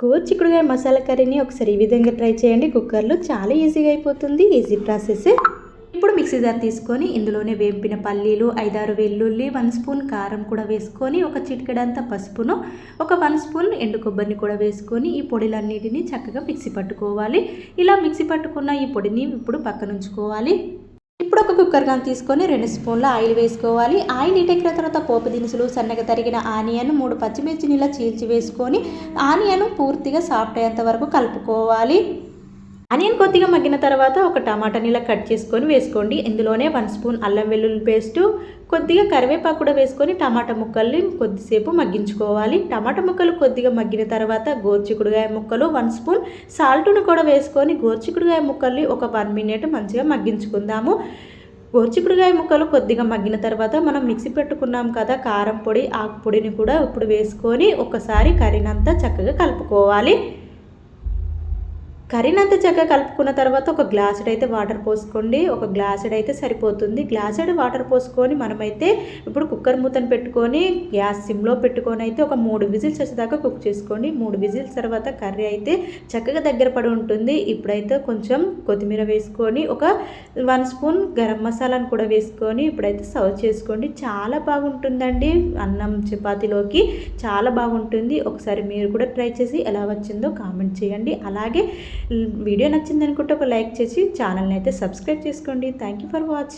గోరుచిక్కుడుగాయ మసాలా కర్రీని ఒకసారి ఈ విధంగా ట్రై చేయండి. కుక్కర్లో చాలా ఈజీగా అయిపోతుంది. Easy process. ఇప్పుడు మిక్సీ జార్ తీసుకొని ఇందులోనే వేంపిన పల్లీలు ఐదారు వెల్లుల్లి వన్ స్పూన్ కారం కూడా వేసుకొని ఒక చిటికెడంత పసుపును ఒక వన్ స్పూన్ ఎండు కొబ్బరిని కూడా వేసుకొని ఈ పొడిలన్నిటిని చక్కగా మిక్సీ పట్టుకోవాలి. ఇలా మిక్సీ పట్టుకున్న ఈ పొడిని ఇప్పుడు పక్కన ఉంచుకోవాలి ఇప్పుడు ఒక కుక్కర్ కానీ తీసుకొని రెండు స్పూన్ల ఆయిల్ వేసుకోవాలి. ఆయిల్ ఇటెక్కిన తర్వాత పోపు దినుసులు సన్నగా తరిగిన ఆనియన్ మూడు పచ్చిమిర్చిని ఇలా చీల్చి వేసుకొని ఆనియన్ పూర్తిగా సాఫ్ట్ అయ్యేంత వరకు కలుపుకోవాలి. ఆనియన్ కొద్దిగా మగ్గిన తర్వాత ఒక టమాటాని ఇలా కట్ చేసుకొని వేసుకోండి. ఇందులోనే వన్ స్పూన్ అల్లం వెల్లుల్లి పేస్టు కొద్దిగా కరివేపాకు కూడా వేసుకొని టమాటా ముక్కల్ని కొద్దిసేపు మగ్గించుకోవాలి. టమాటా ముక్కలు కొద్దిగా మగ్గిన తర్వాత గోర్చికుడుగాయ ముక్కలు వన్ స్పూన్ సాల్ట్ను కూడా వేసుకొని గోర్చికుడుగాయ ముక్కల్ని ఒక వన్ మినిట్ మంచిగా మగ్గించుకుందాము. గోర్చికుడుగాయ ముక్కలు కొద్దిగా మగ్గిన తర్వాత మనం మిక్సీ పెట్టుకున్నాం కదా కారం పొడి ఆకు పొడిని కూడా ఇప్పుడు వేసుకొని ఒకసారి కర్రీనంతా చక్కగా కలుపుకోవాలి. కర్రీనంత చక్కగా కలుపుకున్న తర్వాత ఒక గ్లాసుడ్ అయితే వాటర్ పోసుకోండి. ఒక గ్లాసుడ్ అయితే సరిపోతుంది. గ్లాసుడ్ వాటర్ పోసుకొని మనమైతే ఇప్పుడు కుక్కర్ మూతను పెట్టుకొని గ్యాస్ సిమ్లో పెట్టుకొని అయితే ఒక మూడు విజిల్స్ వచ్చేదాకా కుక్ చేసుకోండి. మూడు విజిల్స్ తర్వాత కర్రీ అయితే చక్కగా దగ్గర పడి ఉంటుంది. ఇప్పుడైతే కొంచెం కొత్తిమీర వేసుకొని ఒక వన్ స్పూన్ గరం మసాలాను కూడా వేసుకొని ఇప్పుడైతే సర్వ్ చేసుకోండి. చాలా బాగుంటుందండి. అన్నం చపాతీలోకి చాలా బాగుంటుంది. ఒకసారి మీరు కూడా ట్రై చేసి ఎలా వచ్చిందో కామెంట్ చేయండి. అలాగే వీడియో నచ్చింది అనుకుంటే ఒక లైక్ చేసి ఛానల్ని అయితే సబ్స్క్రైబ్ చేసుకోండి. Thank you for watching